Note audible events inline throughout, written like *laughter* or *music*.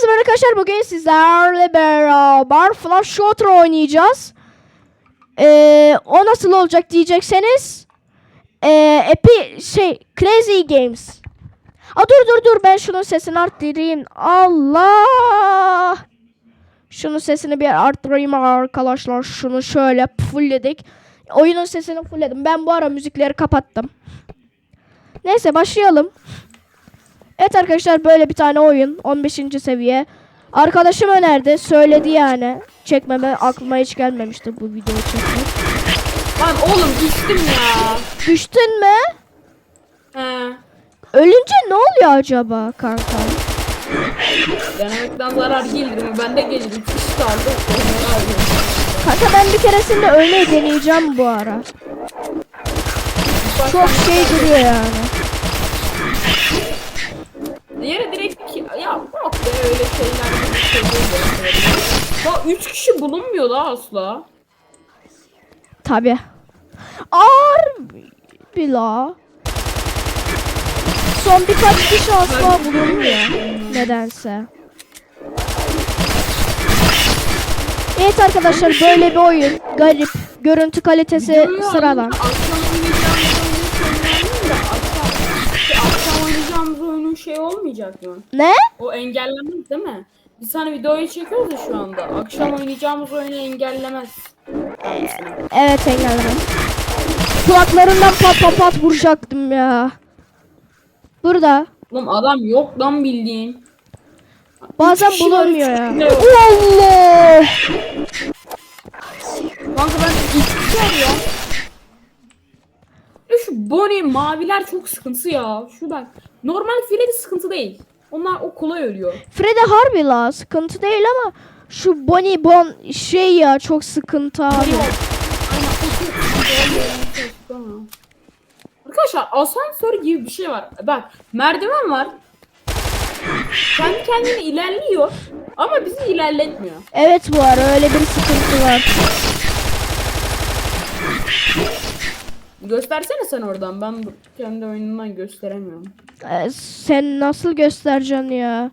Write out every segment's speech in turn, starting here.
Herkese merhaba arkadaşlar. Bugün sizlerle beraber Flash Shooter oynayacağız. Ee, o nasıl olacak diyecekseniz. Ee, epi şey Crazy Games. Aa, dur dur dur ben şunun sesini arttırayım. Allah. Şunun sesini bir arttırayım arkadaşlar. Şunu şöyle fullledik. Oyunun sesini fullledim. Ben bu ara müzikleri kapattım. Neyse başlayalım. Evet arkadaşlar böyle bir tane oyun 15. seviye. Arkadaşım önerdi, söyledi yani. Çekmeme aklıma hiç gelmemişti bu videoyu çekmek. Lan oğlum düştüm ya. Düştün mü? He. Ölünce ne oluyor acaba kanka? Denemekten zarar gelir mi? Ben de gelirim. Kış kaldı. Kanka ben bir keresinde ölmeyi deneyeceğim bu ara. Çok şey duruyor yani. Diğeri direkt ya bak be öyle şeyler şey. Bak 3 kişi bulunmuyor da asla. Tabi. Ağır bila. Son birkaç kişi asla bulunmuyor. Nedense. Evet arkadaşlar böyle bir oyun. Garip. Görüntü kalitesi sıradan. Şey olmayacak mı? Ne? O engellemez değil mi? Biz hani videoyu çekiyoruz ya şu anda. Akşam oynayacağımız oyunu engellemez. Evet engellemem. Kulaklarından pat pat pat vuracaktım ya. Burada. Oğlum adam yok lan bildiğin. Bazen bulamıyor ya. Allah! Kanka ben kişi arıyorum. Ya şu Bonnie maviler çok sıkıntı ya. Şu bak. Normal Freddy sıkıntı değil. Onlar o kolay ölüyor. Freddy harbi la sıkıntı değil ama şu Bonnie Bon şey ya çok sıkıntı abi. Arkadaşlar asansör gibi bir şey var. Bak merdiven var. Kendi kendine ilerliyor. Ama bizi ilerletmiyor. Evet bu ara öyle bir sıkıntı var. Göstersene sen oradan. Ben kendi oyunumdan gösteremiyorum. Ee, sen nasıl göstereceksin ya?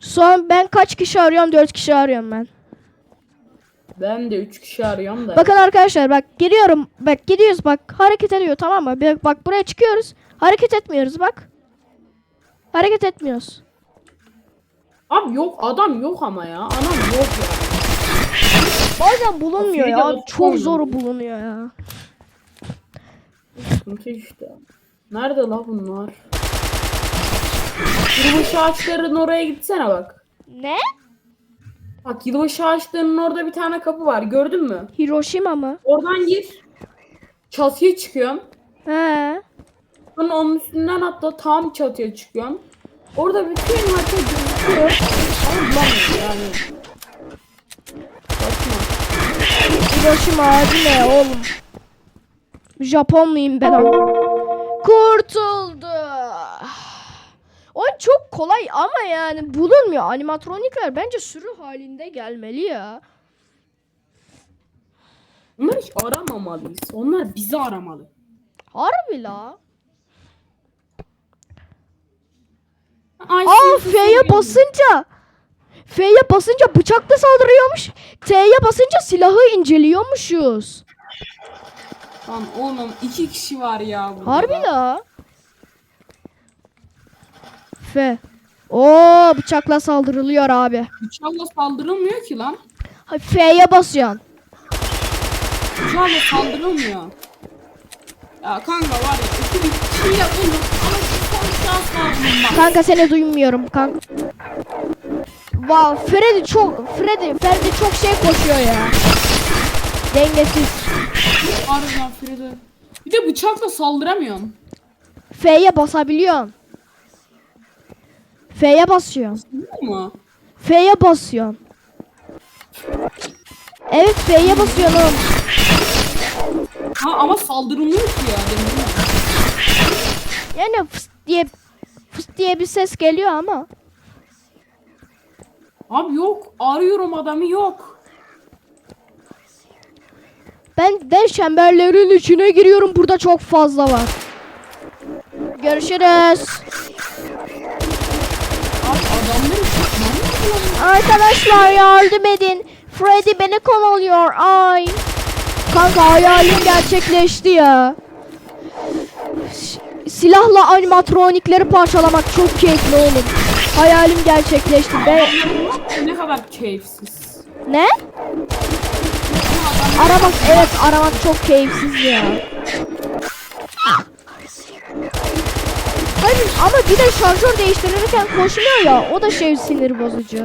Son ben kaç kişi arıyorum? 4 kişi arıyorum ben. Ben de 3 kişi arıyorum da. Bakın arkadaşlar bak giriyorum. Bak gidiyoruz bak hareket ediyor tamam mı? Bir- Bak buraya çıkıyoruz. Hareket etmiyoruz bak. Hareket etmiyoruz. Abi yok adam yok ama ya. Adam yok ya. Bazen bulunmuyor ya. Çok zor bulunuyor ya. Sıkıntı işte. Nerede la bunlar? Yılbaşı ağaçlarının oraya gitsene bak. Ne? Bak yılbaşı ağaçlarının orada bir tane kapı var. Gördün mü? Hiroşima mı? Oradan gir. Çatıya çıkıyorum. He. Sonra onun üstünden atla tam çatıya çıkıyorum. Orada bütün harita gözüküyor. Ama bulamıyorum yani. Saçma. Hiroşima abi ne oğlum? Japon muyum ben ama? Kurtuldu. Oyun çok kolay ama yani bulunmuyor. Animatronikler bence sürü halinde gelmeli ya. Onlar hiç aramamalıyız. Onlar bizi aramalı. Harbi la. Ay, Aa F'ye basınca F'ye basınca bıçakla saldırıyormuş. T'ye basınca silahı inceliyormuşuz. Lan oğlum iki kişi var ya burada. Harbi la. F. Oo bıçakla saldırılıyor abi. Bıçakla saldırılmıyor ki lan. Ha, F'ye basıyorsun. Bıçakla saldırılmıyor. Ya kanka var ya iki bir ama şans var bulunmaz. Kanka seni duymuyorum kanka. Wow, Freddy çok Freddy Freddy çok şey koşuyor ya. Dengesiz. Harbiden Frida. Bir de bıçakla saldıramıyorsun. F'ye basabiliyorsun. F'ye basıyorsun. Mu? F'ye basıyorsun. Evet F'ye basıyorsun oğlum. Ha ama saldırılmıyor ki ya. Yani fıs diye fıs diye bir ses geliyor ama. Abi yok. Arıyorum adamı yok. Ben ben çemberlerin içine giriyorum. Burada çok fazla var. Görüşürüz. Arkadaşlar yardım edin. Freddy beni kovalıyor. Ay. Kanka hayalim gerçekleşti ya. Silahla animatronikleri parçalamak çok keyifli oğlum. Hayalim gerçekleşti. Be Ne kadar keyifsiz. ne? Aramak evet aramak çok keyifsiz ya. Hayır ama bir de şarjör değiştirirken koşmuyor ya o da şey sinir bozucu.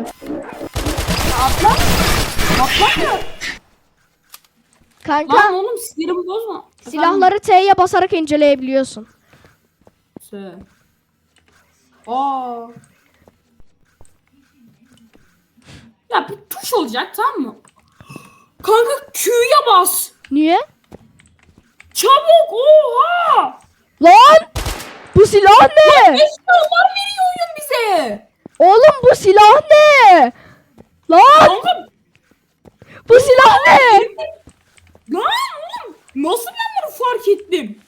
Atla. Atla ya. Kanka Lan oğlum sinirimi bozma. silahları T'ye basarak inceleyebiliyorsun. Efendim? Aa. Ya bir tuş olacak tamam mı? Kanka Q'ya bas. Niye? Çabuk oha. Lan! Bu silah ne? Eşyalar veriyor oyun bize. Oğlum bu silah ne? Lan! Kanka Bu silah ne? lan oğlum nasıl ben bunu fark ettim?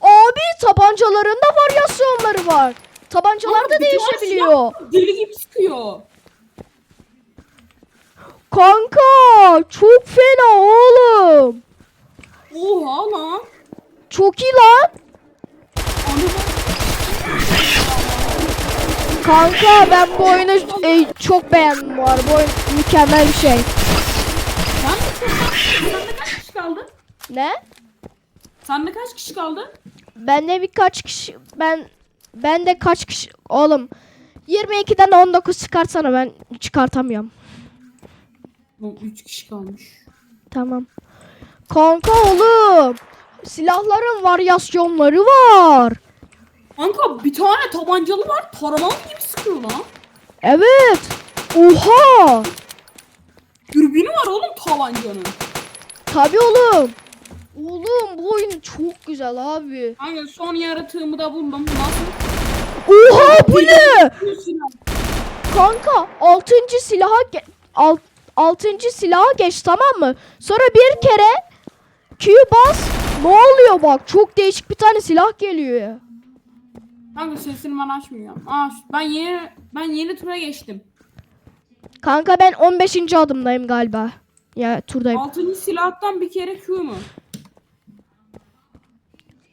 Abi tabancalarında varyasyonları var. Tabancalar da Kanka, bir tane değişebiliyor. silah Deli gibi çıkıyor. Kanka çok fena oğlum. Oha lan. Çok iyi lan. Kanka ben bu oyunu e, çok beğendim bu arada. Bu oyun mükemmel bir şey. Sen de sende kaç kişi kaldı? Ne? Sende kaç kişi kaldı? Ben de birkaç kişi ben ben de kaç kişi oğlum 22'den 19 çıkartsana ben çıkartamıyorum. 3 kişi kalmış. Tamam. Kanka oğlum silahların varyasyonları var. Kanka bir tane tabancalı var taramalı gibi sıkıyor lan. Evet. Oha. Dürbünü var oğlum tabancanın. Tabii oğlum. Oğlum bu oyun çok güzel abi. Kanka son yaratığımı da buldum. Nasıl? Oha bu ne? Kanka 6. silaha alt, 6. silaha geç tamam mı? Sonra bir kere Q bas. Ne oluyor bak çok değişik bir tane silah geliyor ya. Kanka sesini ben açmıyorum. Aa ben yeni ben yeni tura geçtim. Kanka ben 15. adımdayım galiba. Ya turdayım. Altıncı silahtan bir kere Q mu?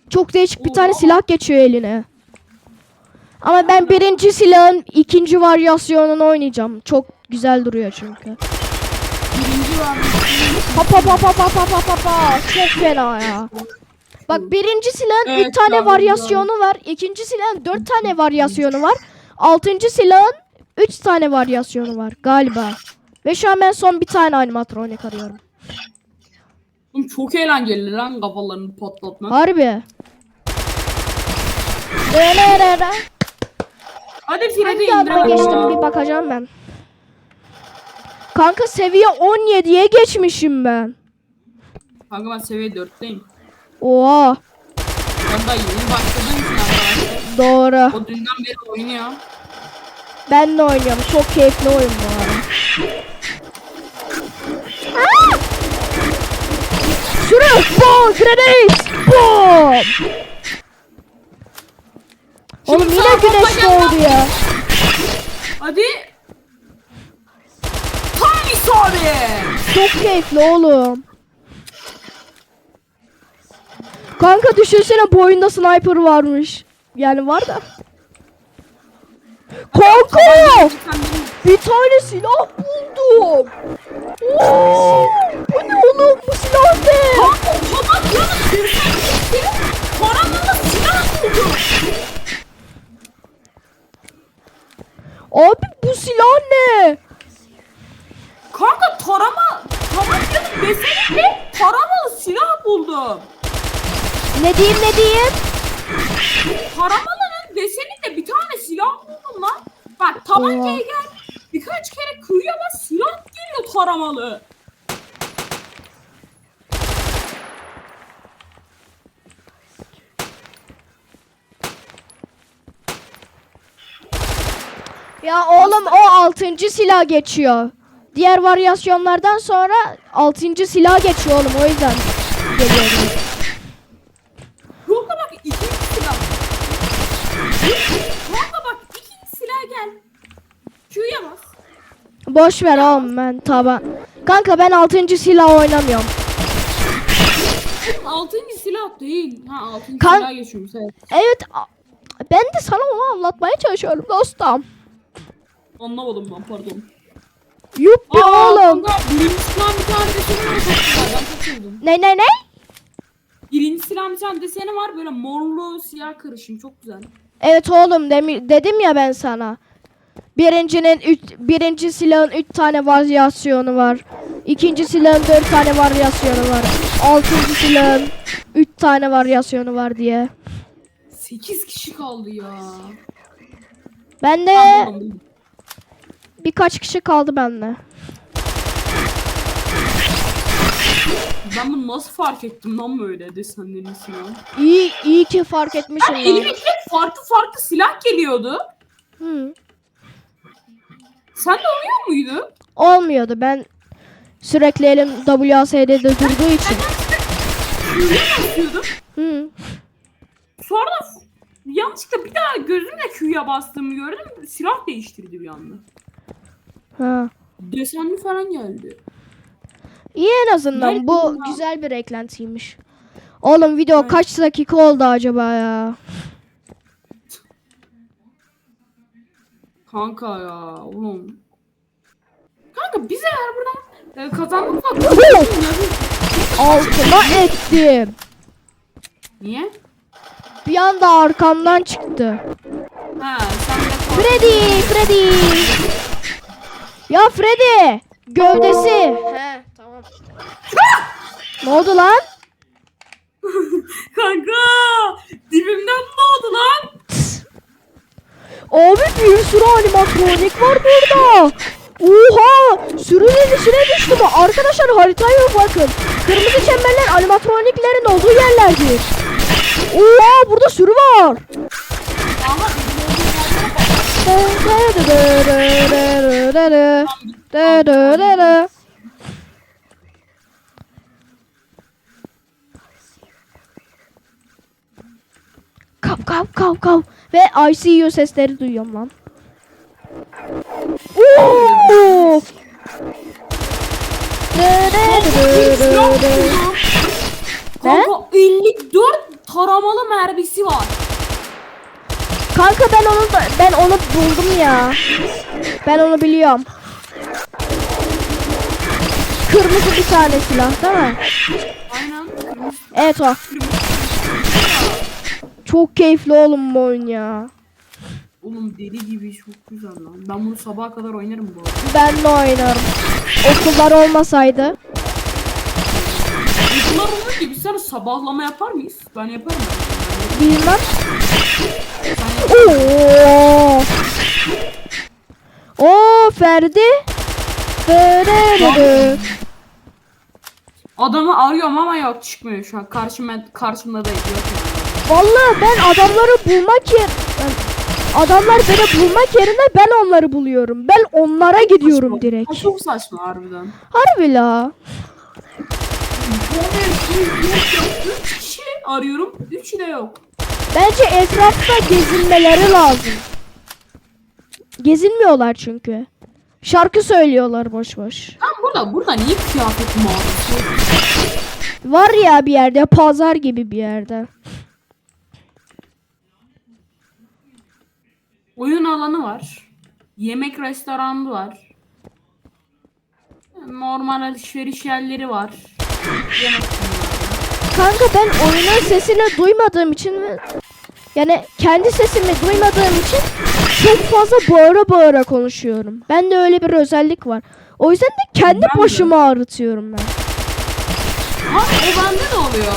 Çok değişik bir tane Oha. silah geçiyor eline. Ama ben birinci silahın ikinci varyasyonunu oynayacağım. Çok güzel duruyor çünkü. Pa pa pa pa pa pa pa pa. Çok fena ya. Bak birinci silahın Evet, üç tane varyasyonu var. İkinci silahın dört tane varyasyonu var. Altıncı silahın üç tane varyasyonu var galiba. Ve şu an ben son bir tane animatronik arıyorum. Oğlum çok eğlenceli lan kafalarını patlatmak. Harbi. Hadi Fred'i Hangi adıma indirelim. geçtim bir bakacağım ben. Kanka seviye 17'ye geçmişim ben. Kanka ben seviye 4'teyim. Oha. Ben daha yeni başladığım için arkadaşlar. Doğru. O dünden beri oynuyor. Ben de oynuyorum. Çok keyifli oyun bu arada. Aa! Şuraya bom grenade bom. Oğlum yine güneş doğdu ya. Hadi. İsabet. Çok keyifli oğlum. Kanka düşünsene bu oyunda sniper varmış. Yani var da. Kanka! Bir tane silah buldum. Oo! Bu ne oğlum? Bu silah ne? Kanka sırtına gitti. Paranla silah buldu. Abi bu silah ne? Kanka tarama, tabancanın beseniyle taramalı silah buldum. Ne diyeyim ne diyeyim? Taramalının deseninde bir tane silah buldum lan. Bak tabancaya gel. Birkaç kere kıyıya bas silah geliyor taramalı. Ya oğlum o altıncı silah geçiyor. Diğer varyasyonlardan sonra altıncı silah geçiyor oğlum o yüzden geliyorum. Kanka bak ikinci silah. Kanka bak ikinci silah gel. Q'ya bas. Boş ver oğlum ben taban. Kanka ben 6. silah oynamıyorum. Oğlum, Altıncı silah değil. Ha altıncı Kan- silah geçiyoruz evet. Evet a- ben de sana onu anlatmaya çalışıyorum dostum. Anlamadım ben pardon. Yuppi oğlum. kanka, Birinci silah bir tane deseni var çok güzel ben çok sevdim. Ne ne ne? Birinci silah bir tane deseni var böyle morlu siyah karışım çok güzel. Evet oğlum demi- dedim ya ben sana. Birincinin üç, birinci silahın 3 tane varyasyonu var. İkinci silahın 4 tane varyasyonu var. Altıncı silahın 3 tane varyasyonu var diye. 8 kişi kaldı ya. Ben de buldum. Birkaç kişi kaldı bende. Ben bunu nasıl fark ettim lan böyle desenlerin silahı. İyi iyi ki fark etmişim lan. elime hep farklı farklı silah geliyordu. Hı. Sen de oluyor muydu? Olmuyordu. Ben sürekli elim WASD'de durduğu için. Q'ya basıyordum. Hı. Sonra yanlışlıkla bir daha gözümle Q'ya bastığımı gördüm. Silah değiştirdi bir anda. Ha. Desenli falan geldi. İyi en azından. Nerede Bu ya? güzel bir eklentiymiş. Oğlum video Evet. kaç dakika oldu acaba ya? Kanka ya oğlum. Kanka biz eğer buradan e, kazandık da Altıma ettim. Niye? Bir anda arkamdan çıktı. Ha sen de Freddy, Freddy. Ya Freddy, gövdesi. He, tamam. *laughs* ne oldu lan? *laughs* Kanka dibimden ne oldu lan? Abi bir sürü animatronik var burada. Oha! Sürünün içine düştüm. Arkadaşlar haritaya bakın. Kırmızı çemberler animatroniklerin olduğu yerlerdir. Oha burada sürü var. Ama Kav kav kav kav. Ve ICU sesleri duyuyorum lan. Oo! Kanka 54 taramalı mermisi var. Kanka ben onu da, ben onu buldum ya. Ben onu biliyorum. Kırmızı bir tane silah değil mi? Aynen. Evet o. Çok keyifli oğlum bu oyun ya. Oğlum deli gibi çok güzel lan. Ben bunu sabaha kadar oynarım bu arada. Ben de oynarım. Okullar olmasaydı. Bunlar olur ki biz sana sabahlama yapar mıyız? Ben yaparım. Bilmem. Oo. Oo Ferdi. Dırırırı. Adamı arıyorum ama yok çıkmıyor şu an. Karşıma, karşımda değil. Yok. Vallahi ben adamları bulmak yer adamlar beni bulmak yerine ben onları buluyorum. Ben onlara gidiyorum Saçma. direkt. Ha, çok saçma harbiden. Harbi la. Arıyorum. Üçü de yok. Bence etrafta gezinmeleri lazım. Gezinmiyorlar çünkü. Şarkı söylüyorlar boş boş. Ben burada burada niye ağrıyor? Var ya bir yerde pazar gibi bir yerde. Oyun alanı var. Yemek restoranı var. Normal alışveriş yerleri var. Yemek Kanka ben oyunun sesini duymadığım için yani kendi sesimi duymadığım için çok fazla bağıra bağıra konuşuyorum. Bende öyle bir özellik var. O yüzden de kendi Ben de. başımı ağrıtıyorum ben. Ha o bende de oluyor.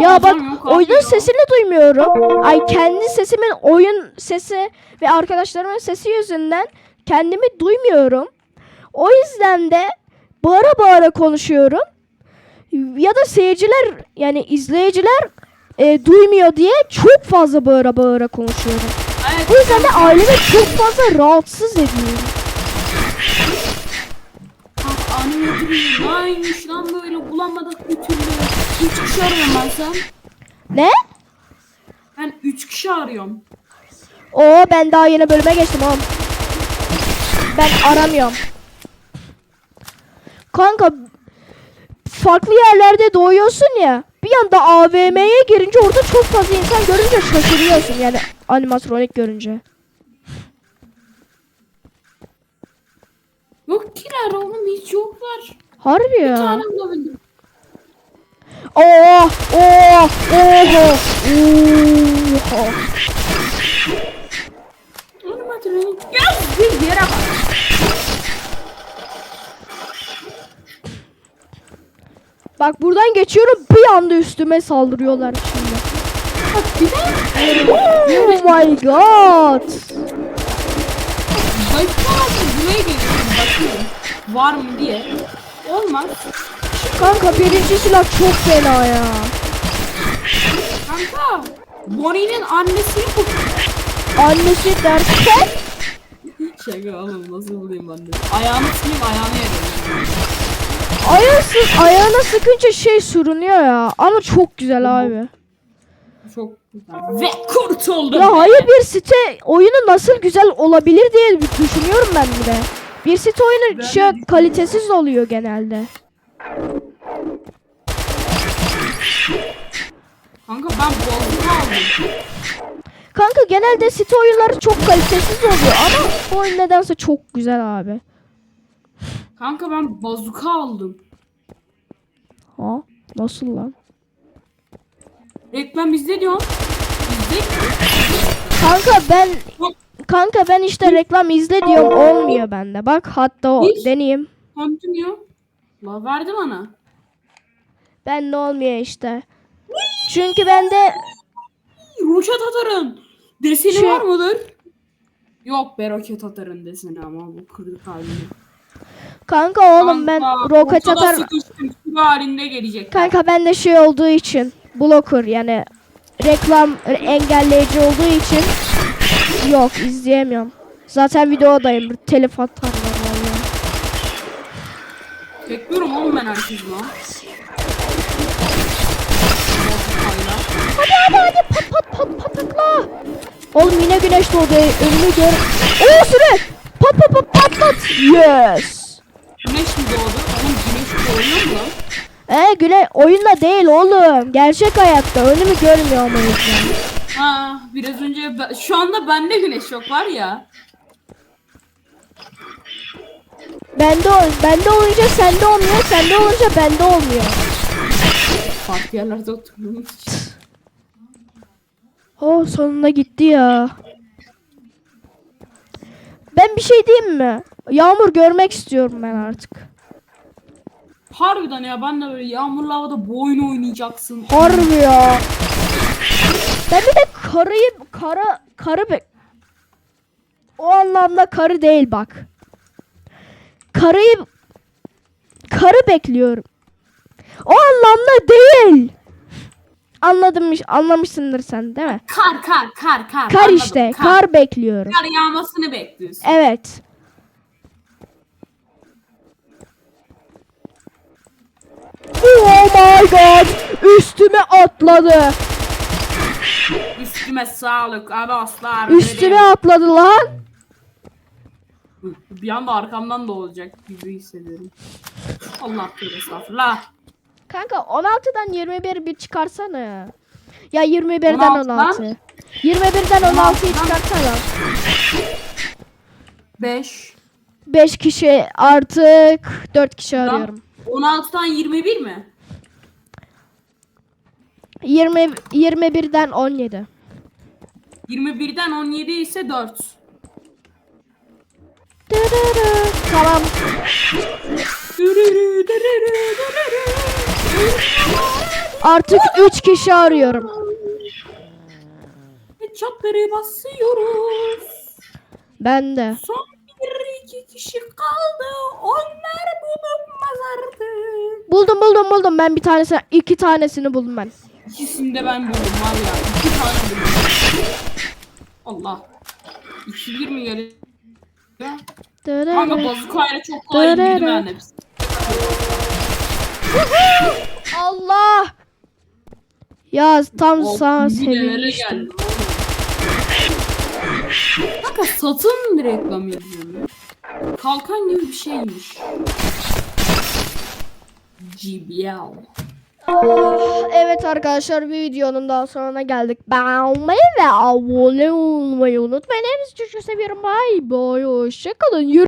Ya bak oyunun sesini duymuyorum. Ay kendi sesimin oyun sesi ve arkadaşlarımın sesi yüzünden kendimi duymuyorum. O yüzden de bağıra bağıra konuşuyorum. Ya da seyirciler yani izleyiciler e, duymuyor diye çok fazla bağıra bağıra konuşuyorum. Evet. O yüzden de ailemi çok fazla rahatsız ediyorum. Ah, Animatörü neymiş lan böyle bulamadık bir türlü. Üç kişi arıyorum ben sen. Ne? Ben üç kişi arıyorum. Oo ben daha yeni bölüme geçtim oğlum. Ben aramıyorum. Kanka farklı yerlerde doğuyorsun ya. Bir anda AVM'ye girince orada çok fazla insan görünce şaşırıyorsun yani animatronik görünce. Yok kiler oğlum hiç yoklar. Harbi Bir ya. tane bulabildim. Oo, oo, oha, oha. Animatronik. Ya bir yere bak. Bak buradan geçiyorum bir anda üstüme saldırıyorlar şimdi. Oh my god. buraya geliyorum bakıyorum. Var mı diye. Olmaz. Kanka birinci silah çok fena ya. Kanka. Bonnie'nin annesini bu. Annesi derken Şaka oğlum nasıl bulayım ben de. Ayağını sileyim ayağını yerim. Ayağı ayağına sıkınca şey sürünüyor ya. Ama çok güzel abi. Çok güzel. Ve kurtuldum. Ya hayır bir site oyunu nasıl güzel olabilir diye düşünüyorum ben bir de. Bir site oyunu Ben şey kalitesiz oluyor genelde. Kanka ben boğazımı aldım. Kanka genelde site oyunları çok kalitesiz oluyor ama bu oyun nedense çok güzel abi. Kanka ben bazuka aldım. Ha? Nasıl lan? Reklam izle diyorsun. İzle. Kanka ben kanka ben işte reklam izle diyorum olmuyor bende. Bak hatta o Hiç. deneyeyim. Continue. La verdi bana. Bende olmuyor işte. Çünkü bende Roket atarın. Deseni Şey- var mıdır? Yok be roket atarın deseni ama bu kırık halinde. Kanka oğlum ben Kanka, roket ortada atar sıkıştım. Sürü halinde gelecek. kanka bende şey olduğu için blocker yani reklam engelleyici olduğu için yok izleyemiyorum. Zaten videodayım. Telif atarlar vallahi. Bekliyorum oğlum ben herkesi lan. Hadi hadi hadi pat pat pat patakla. Oğlum yine güneş doğdu. Önümü gör. Oo süre. Pat pat pat pat pat. Yes. Güneş mi doğdu? Oğlum güneş doğuyor mu lan? E güne oyunda değil oğlum. Gerçek hayatta önümü görmüyorum o yüzden. Ha biraz önce ben- şu anda bende güneş yok var ya. Bende ol- bende olunca sende olmuyor, sende olunca bende olmuyor. Farklı yerlerde oturduğumuz için. Oh sonunda gitti ya. Ben bir şey diyeyim mi? Yağmur görmek istiyorum ben artık. Harbiden ya ben de böyle yağmurlu havada bu oyunu oynayacaksın. Harbi ya. Ben bir de karıyı kara karı be o anlamda karı değil bak. Karıyı karı bekliyorum. O anlamda değil. Anladım anlamışsındır sen değil mi? Kar kar kar kar. Kar anladım, işte, kar bekliyorum. Kar yağmasını bekliyorsun. Evet. Oh my god! Üstüme atladı. Üstüme sağlık abaslar. Üstüme atladı lan. Bir anda arkamdan da olacak gibi hissediyorum. Allah tövbe estağfurullah. Kanka 16'dan 21 bir çıkarsana. Ya 21'den 16'dan? 16. 21'den 16'yı 16'dan? çıkarsana. 5. 5 kişi artık 4 kişi arıyorum. 16'dan 21 mi? 20 21'den 17. 21'den 17 ise 4. Dırırı. Tamam. Dürürü, dürürü, dürürü. Artık 3 kişi arıyorum. Çatları basıyoruz. Ben de. Son bir iki kişi kaldı. Onlar bulunmaz artık. Buldum buldum buldum. Ben bir tanesini iki tanesini buldum ben. İkisini de ben buldum var ya. İki tane buldum. Allah. 2-1 mi geliyor? Kanka bazukayla çok kolay indirdim ben hepsini. Allah. Ya tam sana sevinmiştim. Kanka satın bir reklam yazıyor. Kalkan gibi bir şeymiş. GBL. Evet arkadaşlar bir videonun daha sonuna geldik. Beğenmeyi ve abone olmayı unutmayın. Hepinizi çok seviyorum. Bye bye. Hoşçakalın.